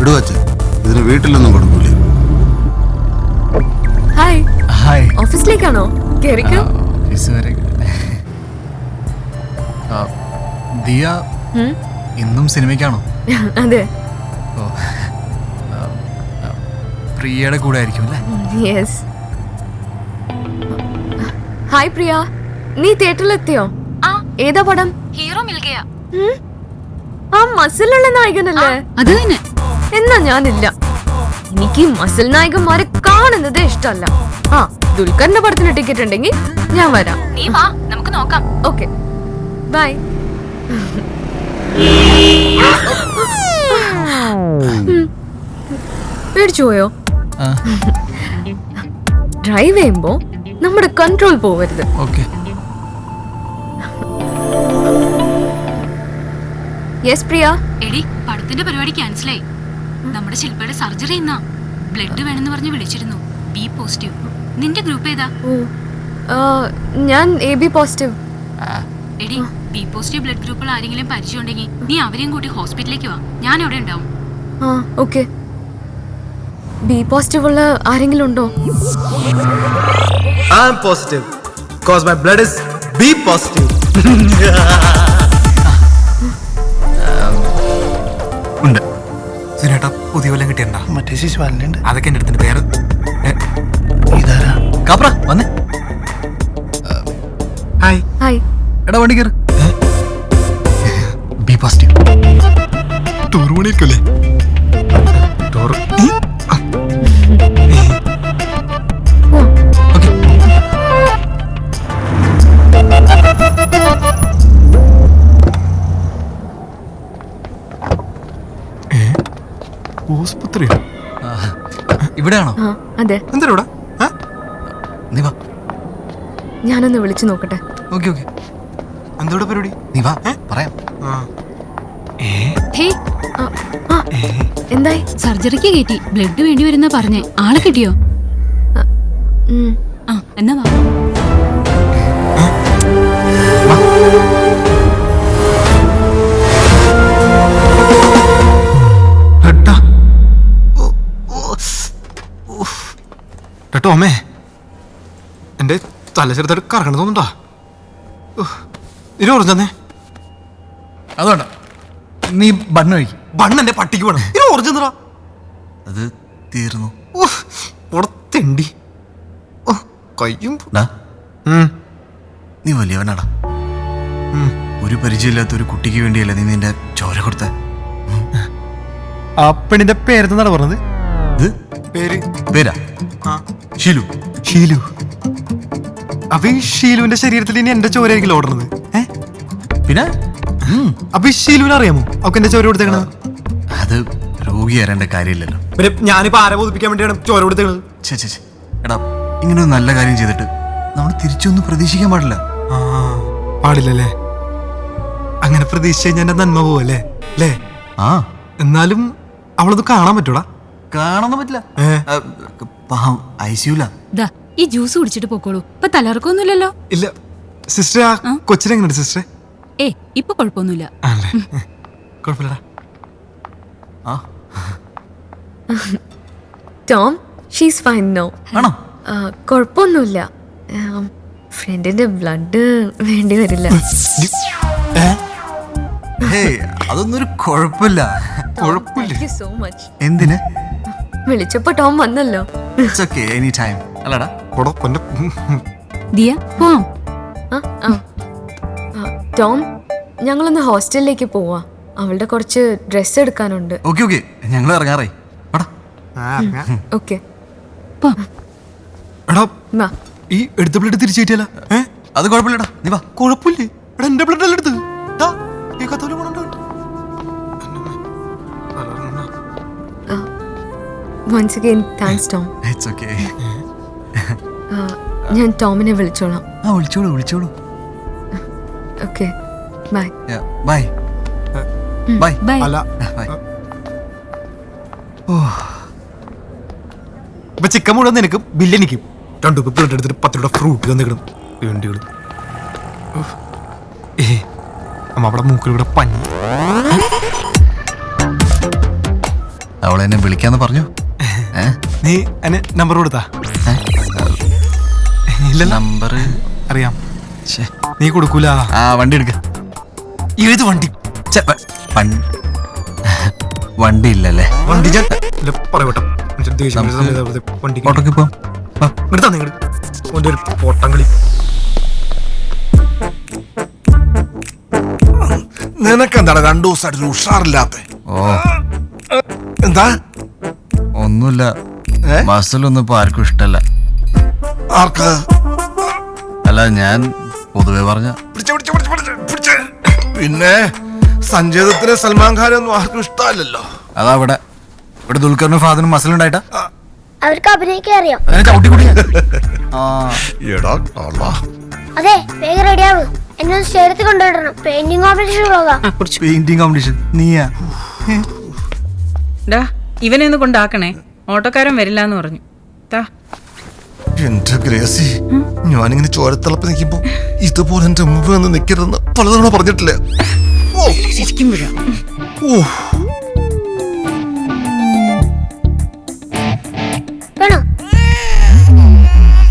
ഇടുവച്ച ഇതിന് വീട്ടിലൊന്നും കൊടുക്കൂലേ? ഹായ്. ഹായ് ഓഫീസിലേക്കാണോ? കേറിക്കോ. ഓഫീസ് വരെ. ആ, ദിയ ഉം, ഇന്നും സിനിമയ്ക്കാണോ? അതെ. ഓ ആ, ആ, പ്രിയയുടെ കൂടെ ആയിരിക്കും അല്ലേ? Yes hi Priya. നീ തിയേറ്ററിലെത്തിയോ ആ. ഏതാ പടം? ഹീറോ ഉം? ആ മസിലുള്ള നായകനല്ലേ? അത് തന്നെ. എന്നാ ഞാനില്ല. എനിക്ക് ഈ മസിൽ നായകന്മാരെ കാണുന്നത് ഇഷ്ടമല്ല. ആ ദുൽഖറിന്റെ പടത്തിന് ടിക്കറ്റ് ഉണ്ടെങ്കിൽ ഞാൻ വരാം. നീ വാ നമുക്ക് നോക്കാം. ഓക്കെ ബൈ പേടിച്ചു പോയോ? ആ. ഡ്രൈവ് ചെയ്യുമ്പോ നമ്മുടെ കൺട്രോൾ പോവരുത്. ഓക്കെ യെസ് പ്രിയ എടി പടത്തിന്റെ പരിപാടി ക്യാൻസലായി നമ്മുടെ ശില്പയുടെ സർജറി ഇന്നാ. ബ്ലഡ് വേണമെന്ന് പറഞ്ഞ് വിളിച്ചിരുന്നു. B positive. നിന്റെ ഗ്രൂപ്പ് ഏതാ? ഓ ആ, ഞാൻ എ ബി പോസിറ്റീവ്. എടി ബി പോസിറ്റീവ് ബ്ലഡ് ഗ്രൂപ്പുകൾ ആരെങ്കിലും പരിചയമുണ്ടെങ്കിൽ നീ അവരെയും കൂട്ടി ഹോസ്പിറ്റലിലേക്ക് വാ. ഞാൻ അവിടെ ഉണ്ടാവും. ആ ഓക്കെ. ബി പോസിറ്റീവ് ഉള്ള ആരെങ്കിലും ഉണ്ടോ? I'm positive because my blood is B positive. ഉണ്ട്. സുനേട്ടാ പുതിയ വല്ലതും കിട്ടിയണ്ട മറ്റേ ശിശു അതൊക്കെ എന്റെ അടുത്തിന്റെ പേര് കാപ്ര വന്നേ. ഹായ്. ഹായ്. എടാ വണ്ടി കയറ് ബി പോസിറ്റീവ്. ടൂർ പണിയിരിക്കല്ലേ ടൂർ ആസ്പത്രിയോ ഇവിടെയാണോ? അതെ. എന്താ ഇവിടെ ഞാനൊന്ന് വിളിച്ചു നോക്കട്ടെ. Okay okay. എന്താ ഇവിടെ പരിപാടി? നീ വാ. പറയാം. എന്തായി? സർജറിക്ക് കയറ്റി. ബ്ലഡ് വേണ്ടി വരുന്ന പറഞ്ഞേ. ആളെ കിട്ടിയോ? ആ എന്നാ വാ. എന്റെ തല ചെറുതായിട്ട് കറങ്ങണ തോന്നുണ്ടാ ഇനി തന്നെ. അതുകൊണ്ട നീ ബണ്ണ് കഴിക്കും. ബണ്ണ് എന്റെ പട്ടിക്ക് വേണം. ഇനി തന്നെടാ അത് തീർന്നു. ഉടത്തെണ്ടി ഓ കയ്യും നീ വലിയവനാടാ. ഒരു പരിചയമില്ലാത്ത ഒരു കുട്ടിക്ക് വേണ്ടിയല്ല നീ നിന്റെ ചോര കൊടുത്ത? ആ പെണ്ണിന്റെ പേരെന്താണ് പറഞ്ഞത്? ഇത് പേര്? പേരാ? ഷിലു. ഷീലു. അപ്പൊ ഈ ഷീലുവിന്റെ ശരീരത്തിൽ ഇനി എന്റെ ചോരയായിരിക്കും ഓടുന്നത്? ഏ? പിന്നെ? അഭിഷീലുവിനെ അപ്പൊ ഈ ഷീലുവിനെ അറിയാമോ? അവക്ക് എന്റെ ചോര കൊടുത്തേക്കണത്? അത് രോഗി വരേണ്ട കാര്യമില്ലല്ലോ. പിന്നെ ഞാനിപ്പോ ആരെ ബോധിപ്പിക്കാൻ വേണ്ടിയാണ് ചോര കൊടുത്തേക്കണത്? ഛെ, ഛെ, ഛെ. എടാ ഇങ്ങനെ ഒരു നല്ല കാര്യം ചെയ്തിട്ട് നമ്മൾ തിരിച്ചൊന്നും പ്രതീക്ഷിക്കാൻ പാടില്ല. ആ പാടില്ലല്ലേ? അങ്ങനെ പ്രതീക്ഷിച്ച് കഴിഞ്ഞാൽ എന്റെ നന്മ പോവല്ലേ? അല്ലേ ആ. എന്നാലും അവളത് കാണാൻ പറ്റൂടാ. കാണാൻ പറ്റില്ല. ഏ? ആ, പാവം ഐ സിയുല ദാ ഈ ജ്യൂസ് കുടിച്ചിട്ട് പോക്കോളൂ. ഇപ്പൊ തലർക്കൊന്നുമില്ലല്ലോ ഇല്ല. സിസ്റ്റർ ആ കൊച്ചിനെ കൊച്ചിനെങ്ങനെയുണ്ട് സിസ്റ്ററെ? ഏ ഇപ്പൊ കുഴപ്പമൊന്നുമില്ല ആണല്ലേ? കുഴപ്പമില്ലടാ. ആ? ടോം ഷീസ് ഫൈൻ നോ ആണോ? കുഴപ്പമൊന്നുമില്ല ഫ്രണ്ടിന്റെ ബ്ലഡ് വേണ്ടി വരില്ല. അതൊന്നും ഒരു കുഴപ്പമില്ല. കുഴപ്പമില്ല. സോ മച്ച് എന്തിന്? വിളിച്ചപ്പോ ടോം വന്നല്ലോ. ഇറ്റ്സ് ഓക്കെ എനി ടൈം അല്ലടാ. ദിയ പോവാം ടോം ഞങ്ങളൊന്ന് ഹോസ്റ്റലിലേക്ക് പോവാ. അവളുടെ കുറച്ച് ഡ്രസ് എടുക്കാനുണ്ട്. Okay okay. ഞങ്ങൾ ഇറങ്ങാറായി എടാ ആ, ഞാൻ- ഓക്കെ. പോ. എടാ ഈ എടുത്ത ബ്ലഡ് തിരിച്ചു കിട്ടിയല്ല. ഏ? അത് കുഴപ്പമില്ലടാ. നീ വാ. കുഴപ്പമില്ലേ? എടാ എന്റെ ബ്ലഡ് അല്ല എടുത്ത് അഗൈൻ ഞാൻ ടോമിനെ വിളിച്ചോളാം. ആ വിളിച്ചോളൂ വിളിച്ചോളൂ. Okay bye. Bye. Bye. Bye. അല്ല. ബൈ. ഓ. ഇപ്പൊ ചിക്കൻ മുഴുവൻ നിനക്കും ബില്ല് രണ്ട് രണ്ടു കുപ്പി എടുത്തിട്ട് പത്ത് രൂപ ഫ്രൂട്ട് തന്നിക്കണം വേണ്ടിയുള്ളൂ ഏ അമ്മ അവിടെ മൂക്കിലൂടെ പഞ്ഞി. അവളെന്നെ വിളിക്കാന്ന് പറഞ്ഞു? നീ എന്നെ നമ്പർ കൊടുത്താ? നമ്പർ അറിയാം. നീ കൊടുക്കൂല. ആ വണ്ടി എടുക്ക. ഏത് വണ്ടി? വണ്ടി ഇല്ലല്ലേ വണ്ടി പറയട്ടെ ഓട്ടോക്ക് പോട്ടം കളി. നിനക്കെന്താണ് രണ്ടു ദിവസമായിട്ട് ഉഷാറില്ലാത്ത? ഓ. എന്താ? ഒന്നുമില്ല? ബസ്സിലൊന്നും ഇപ്പൊ ആർക്കും ഇഷ്ടല്ല ആർക്ക്? അല്ല ഞാൻ പൊതുവെ പറഞ്ഞ പിന്നെ സഞ്ജയത്തിന് സൽമാൻ ഖാൻ ഒന്നും ആർക്കും ഇഷ്ടമല്ലല്ലോ. അതാ ഇവിടെ. ഇവിടെ ദുൽഖറിനും ഫാദറിനും മസിലുണ്ടായിട്ടാ? അവർക്ക് അഭിനയിക്കാൻ അറിയാം. അതെ വേഗം റെഡിയാവ് എന്നെ ഒന്ന് സ്റ്റേഡിയത്തിൽ കൊണ്ടുവിടണം. പെയിന്റിംഗ് കോമ്പറ്റീഷൻ പെയിന്റിംഗ് കോമ്പറ്റീഷൻ നീയാ. ഇവനെ ഒന്ന് കൊണ്ടാക്കണേ. ഓട്ടോക്കാരൻ വരില്ല എന്ന് പറഞ്ഞു. താ എന്റെ ഗ്രേസി. ഞാനിങ്ങനെ ചോരത്തിളപ്പ് നിൽക്കുമ്പോ ഇതുപോലെ എന്റെ മുമ്പ് വന്ന് നിൽക്കരുതെന്ന് പലതവണ പറഞ്ഞിട്ടില്ല? ഓ.